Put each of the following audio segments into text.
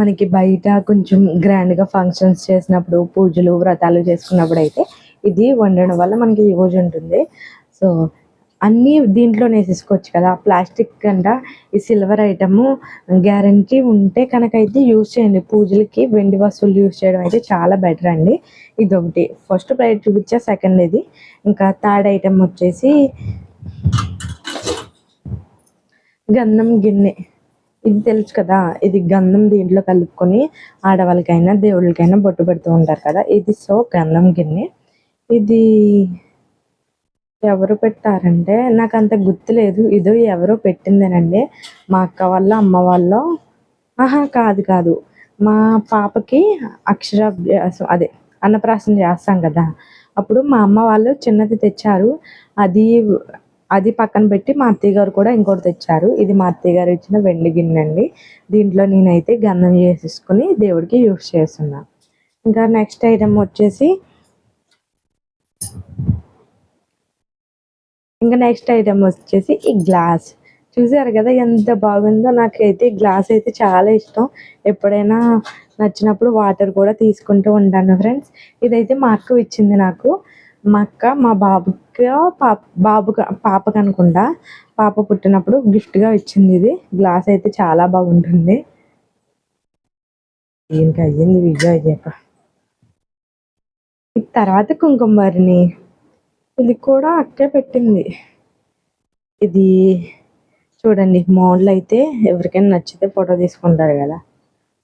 మనకి బయట కొంచెం గ్రాండ్గా ఫంక్షన్స్ చేసినప్పుడు పూజలు వ్రతాలు చేసుకున్నప్పుడు అయితే ఇది వండడం వల్ల మనకి యూజ్ ఉంటుంది. సో అన్నీ దీంట్లోనే వేసేసుకోవచ్చు కదా. ప్లాస్టిక్ కంట ఈ సిల్వర్ ఐటమ్ గ్యారంటీ ఉంటే కనుక అయితే యూజ్ చేయండి. పూజలకి వెండి వస్తువులు యూజ్ చేయడం అయితే చాలా బెటర్ అండి. ఇది ఒకటి ఫస్ట్ ప్లేట్ చూపించా సెకండ్ ఇది. ఇంకా థర్డ్ ఐటమ్ వచ్చేసి గంధం గిన్నె. ఇది తెలుసు కదా ఇది గంధం దీంట్లో కలుపుకొని ఆడవాళ్ళకైనా దేవుళ్ళకైనా బొట్టు పెడుతూ ఉంటారు కదా. ఇది సో గంధం గిన్నె. ఇది ఎవరు పెట్టారంటే నాకు అంత గుర్తులేదు ఇది ఎవరో పెట్టిందేనండి. మా అక్క వాళ్ళ అమ్మ వాళ్ళు. ఆహా కాదు కాదు. మా పాపకి అక్షరాభ్యాసం అదే అన్నప్రాసన చేస్తాం కదా. అప్పుడు మా అమ్మ వాళ్ళు చిన్నది తెచ్చారు. అది అది పక్కన పెట్టి మా అత్తయ్య గారు కూడా ఇంకోటి తెచ్చారు. ఇది మా అత్తయ్య గారు ఇచ్చిన వెండి గిన్నె అండి. దీంట్లో నేనైతే గంధం చేసేసుకుని దేవుడికి యూస్ చేస్తున్నా. ఇంకా నెక్స్ట్ ఐటమ్ వచ్చేసి ఇంకా నెక్స్ట్ ఐటమ్ వచ్చేసి ఈ గ్లాస్. చూసారు కదా ఎంత బాగుందో? నాకైతే గ్లాస్ అయితే చాలా ఇష్టం. ఎప్పుడైనా నచ్చినప్పుడు వాటర్ కూడా తీసుకుంటూ ఉంటాను ఫ్రెండ్స్. ఇదైతే మా అక్క ఇచ్చింది నాకు. మా అక్క మా బాబుకి పాప బాబు పాప అనుకుంటా పాప పుట్టినప్పుడు గిఫ్ట్గా ఇచ్చింది ఇది. గ్లాస్ అయితే చాలా బాగుంటుంది. దీనికి అయ్యింది విజయ్ అయ్యాక తర్వాత కుంకుమ వారిని. ఇది కూడా అక్కే పెట్టింది. ఇది చూడండి మోడల్ అయితే ఎవరికైనా నచ్చితే ఫోటో తీసుకుంటారు కదా.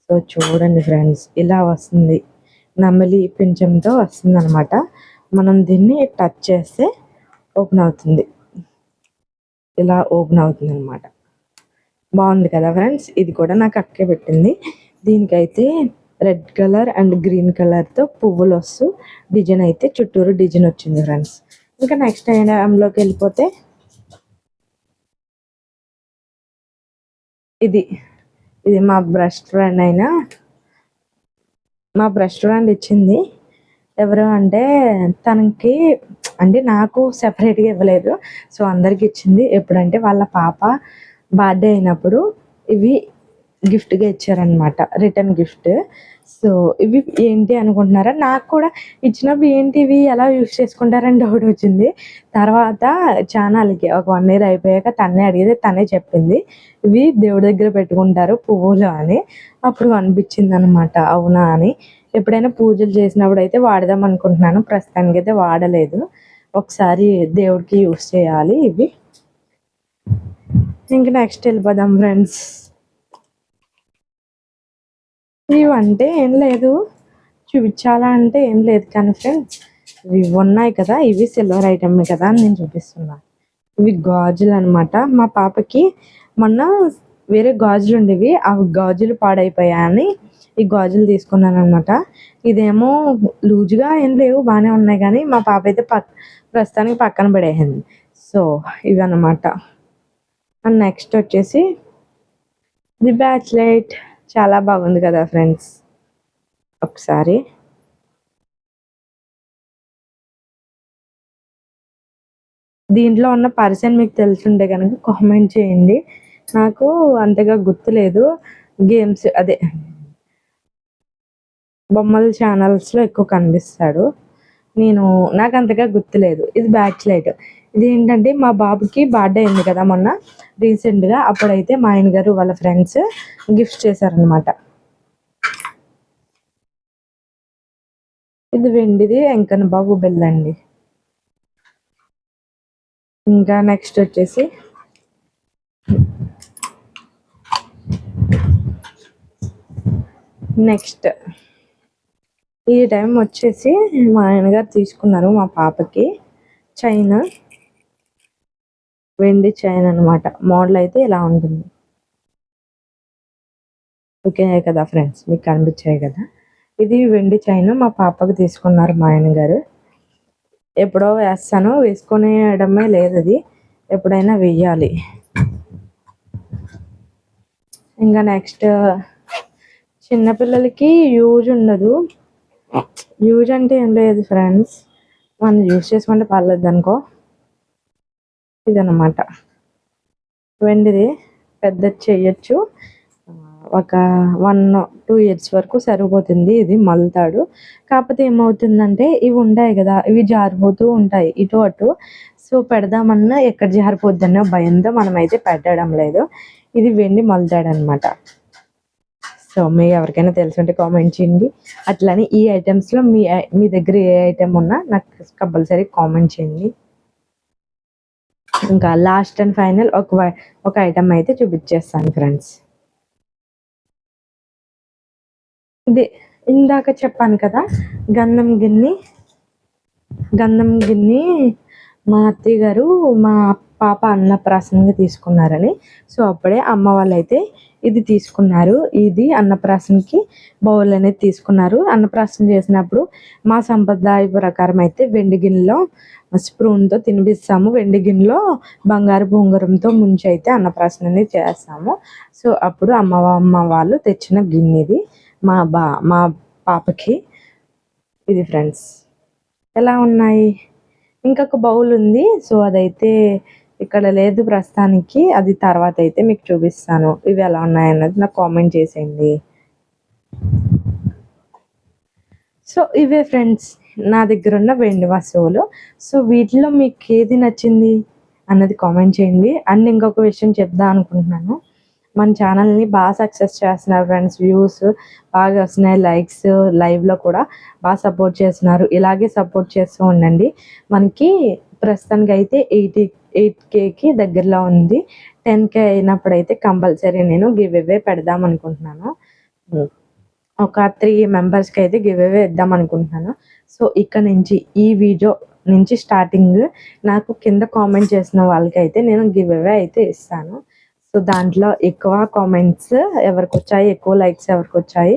సో చూడండి ఫ్రెండ్స్ ఇలా వస్తుంది. నమలి పింఛంతో వస్తుంది అనమాట మనం దీన్ని టచ్ చేస్తే ఓపెన్ అవుతుంది. ఇలా ఓపెన్ అవుతుంది అనమాట బాగుంది కదా ఫ్రెండ్స్? ఇది కూడా నాకు అక్కే పెట్టింది. దీనికైతే రెడ్ కలర్ అండ్ గ్రీన్ కలర్తో పువ్వులు వస్తూ డిజైన్ అయితే చుట్టూరు డిజైన్ వచ్చింది ఫ్రెండ్స్. ఇంకా నెక్స్ట్ ఐటమ్లోకి వెళ్ళిపోతే ఇది. ఇది మా బ్రష్ ఫ్రెండ్ అయినా మా బ్రష్ ఫ్రెండ్ ఇచ్చింది. ఎవరు అంటే తనకి అంటే నాకు సెపరేట్గా ఇవ్వలేదు. సో అందరికి ఇచ్చింది. ఎప్పుడంటే వాళ్ళ పాప బర్త్డే అయినప్పుడు ఇవి గిఫ్ట్గా ఇచ్చారనమాట రిటర్న్ గిఫ్ట్ సో ఇవి ఏంటి అనుకుంటున్నారా? నాకు కూడా ఇచ్చినప్పుడు ఏంటి? ఇవి ఎలా యూస్ చేసుకుంటారని డౌట్ వచ్చింది. తర్వాత చానాలకి ఒక వన్ ఇయర్ అయిపోయాక తనే అడిగితే తనే చెప్పింది. ఇవి దేవుడి దగ్గర పెట్టుకుంటారు పువ్వులు అని. అప్పుడు అనిపించింది అనమాట అవునా అని. ఎప్పుడైనా పూజలు చేసినప్పుడు అయితే వాడదాం అనుకుంటున్నాను. ప్రస్తుతానికి అయితే వాడలేదు. ఒకసారి దేవుడికి యూస్ చేయాలి ఇవి. ఇంక నెక్స్ట్ వెళ్ళిపోదాం ఫ్రెండ్స్. ఇవి అంటే ఏం లేదు. చూపించాలా అంటే ఏం లేదు కానీ ఫ్రెండ్స్ ఇవి ఉన్నాయి కదా ఇవి సిల్వర్ ఐటమ్ కదా అని నేను చూపిస్తున్నాను ఇవి గాజులు అనమాట మా పాపకి మొన్న వేరే గాజులు ఉండేవి. ఆ గాజులు పాడైపోయాయని ఈ గాజులు తీసుకున్నాను అనమాట ఇదేమో లూజుగా ఏం లేవు బాగానే ఉన్నాయి కానీ మా పాప అయితే పక్ ప్రస్తుతానికి పక్కన పడేసింది. సో ఇవన్నమాట. అండ్ నెక్స్ట్ వచ్చేసి ది బ్యాచ్ లైట్ చాలా బాగుంది కదా ఫ్రెండ్స్. ఒకసారి. దీంట్లో ఉన్న పర్సన్ మీకు తెలుసుంటే కనుక కామెంట్ చేయండి. నాకు అంతగా గుర్తులేదు. గేమ్స్ అదే బొమ్మల ఛానల్స్లో ఎక్కువ కనిపిస్తాడు. నేను నాకు అంతగా గుర్తులేదు. ఇది బ్యాక్ లైట్ ఇది ఏంటంటే మా బాబుకి బర్త్డే అయింది కదా మొన్న. రీసెంట్గా అప్పుడైతే మా ఆయన గారు వాళ్ళ ఫ్రెండ్స్ గిఫ్ట్ చేశారనమాట ఇది వెండిది వెంకన్న బాబు బెల్ అండి ఇంకా నెక్స్ట్ వచ్చేసి నెక్స్ట్ ఈ టైం వచ్చేసి మా ఆయనగారు తీసుకున్నారు మా పాపకి చైన్ వెండి చైన్ అనమాట మోడల్ అయితే ఇలా ఉంటుంది. ఓకే కదా ఫ్రెండ్స్? మీకు కనిపించాయి కదా? ఇది వెండి చైన్ మా పాపకి తీసుకున్నారు మా ఆయన గారు ఎప్పుడో వేస్తాను. వేసుకునేయడమే లేదు అది. ఎప్పుడైనా వెయ్యాలి. ఇంకా నెక్స్ట్ చిన్నపిల్లలకి యూజ్ ఉండదు. యూజ్ అంటే ఏం లేదు ఫ్రెండ్స్ మనం యూజ్ చేసుకుంటే పర్లేదు అనుకో. ఇదన్నమాట. వెండిది పెద్ద చేయొచ్చు. ఒక వన్ టూ ఇయర్స్ వరకు సరిపోతుంది ఇది మల్తాడు. కాకపోతే ఏమవుతుందంటే ఇవి ఉంటాయి కదా ఇవి జారిపోతూ ఉంటాయి ఇటు అటు. సో పెడదామన్నా ఎక్కడ జారిపోద్దన్న భయంతో మనమైతే పెట్టడం లేదు. ఇది వెండి మల్తాడు అనమాట సో మీ ఎవరికైనా తెలుసుంటే కామెంట్ చేయండి. అట్లానే ఈ ఐటమ్స్లో మీ మీ దగ్గర ఏ ఐటమ్ ఉన్నా నాకు కంపల్సరీ కామెంట్ చేయండి. ఇంకా లాస్ట్ అండ్ ఫైనల్ ఒక ఒక ఐటమ్ అయితే చూపించేస్తాను ఫ్రెండ్స్ ఇది ఇందాక చెప్పాను కదా గంధం గిన్నె గంధం గిన్నె మా అత్తయ్య గారు మా పాప అన్నప్రాసనగా తీసుకున్నారని. సో అప్పుడే అమ్మ వాళ్ళైతే ఇది తీసుకున్నారు. ఇది అన్నప్రాసనకి బౌల్ అనేది తీసుకున్నారు. అన్నప్రాసన చేసినప్పుడు మా సంప్రదాయ ప్రకారం అయితే వెండి గిన్నెలో స్ప్రూన్తో తినిపిస్తాము. వెండి గిన్నెలో బంగారు బొంగరంతో ముంచి అయితే అన్నప్రాసన అనేది చేస్తాము. సో అప్పుడు అమ్మ అమ్మ వాళ్ళు తెచ్చిన గిన్నెది మా బా మా పాపకి ఇది ఫ్రెండ్స్. ఎలా ఉన్నాయి? ఇంకొక బౌల్ ఉంది. సో అదైతే ఇక్కడ లేదు ప్రస్తుతానికి అది తర్వాత అయితే మీకు చూపిస్తాను. ఇవి ఎలా ఉన్నాయన్నది నాకు కామెంట్ చేసేయండి. సో ఇవే ఫ్రెండ్స్ నా దగ్గర ఉన్న వెండి వస్తువులు. సో వీటిలో మీకు ఏది నచ్చింది అన్నది కామెంట్ చేయండి. అండ్ ఇంకొక విషయం చెప్దాం అనుకుంటున్నాను. మన ఛానల్ని బాగా సక్సెస్ చేస్తున్నారు ఫ్రెండ్స్ వ్యూస్ బాగా వస్తున్నాయి లైక్స్ లైవ్లో కూడా బాగా సపోర్ట్ చేస్తున్నారు. ఇలాగే సపోర్ట్ చేస్తూ ఉండండి. మనకి ప్రస్తుతానికి అయితే ఎయిటీ ఎయిట్ కేకి దగ్గరలో ఉంది. టెన్ కే అయినప్పుడైతే కంపల్సరీ నేను గివ్ అవే పెడదాం అనుకుంటున్నాను. ఒక త్రీ మెంబర్స్కి అయితే గివ్ అవే ఇద్దాం అనుకుంటున్నాను. సో ఇక్కడ నుంచి ఈ వీడియో నుంచి స్టార్టింగ్ నాకు కింద కామెంట్ చేసిన వాళ్ళకైతే నేను గివ్ అవే అయితే ఇస్తాను. సో దాంట్లో ఎక్కువ కామెంట్స్ ఎవరికి వచ్చాయి ఎక్కువ లైక్స్ ఎవరికి వచ్చాయి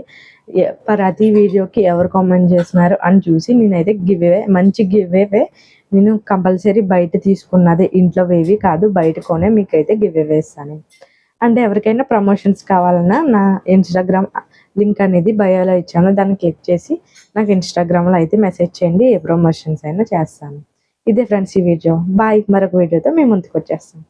ప్రతి వీడియోకి ఎవరు కామెంట్ చేస్తున్నారు అని చూసి నేనైతే గివ్ అవే మంచి గివ్ అవే నేను కంపల్సరీ బయట తీసుకున్నది ఇంట్లో వేవి కాదు బయట కొనే మీకైతే గివ్ అవే ఇస్తాను. అంటే ఎవరికైనా ప్రమోషన్స్ కావాలన్నా నా ఇన్స్టాగ్రామ్ లింక్ అనేది బయోలో ఇచ్చాను. దాన్ని క్లిక్ చేసి నాకు ఇన్స్టాగ్రామ్లో అయితే మెసేజ్ చేయండి ఏ ప్రమోషన్స్ అయినా చేస్తాను. ఇదే ఫ్రెండ్స్ ఈ వీడియో బాయ్ మరొక వీడియోతో మేము ముందుకు వచ్చేస్తాం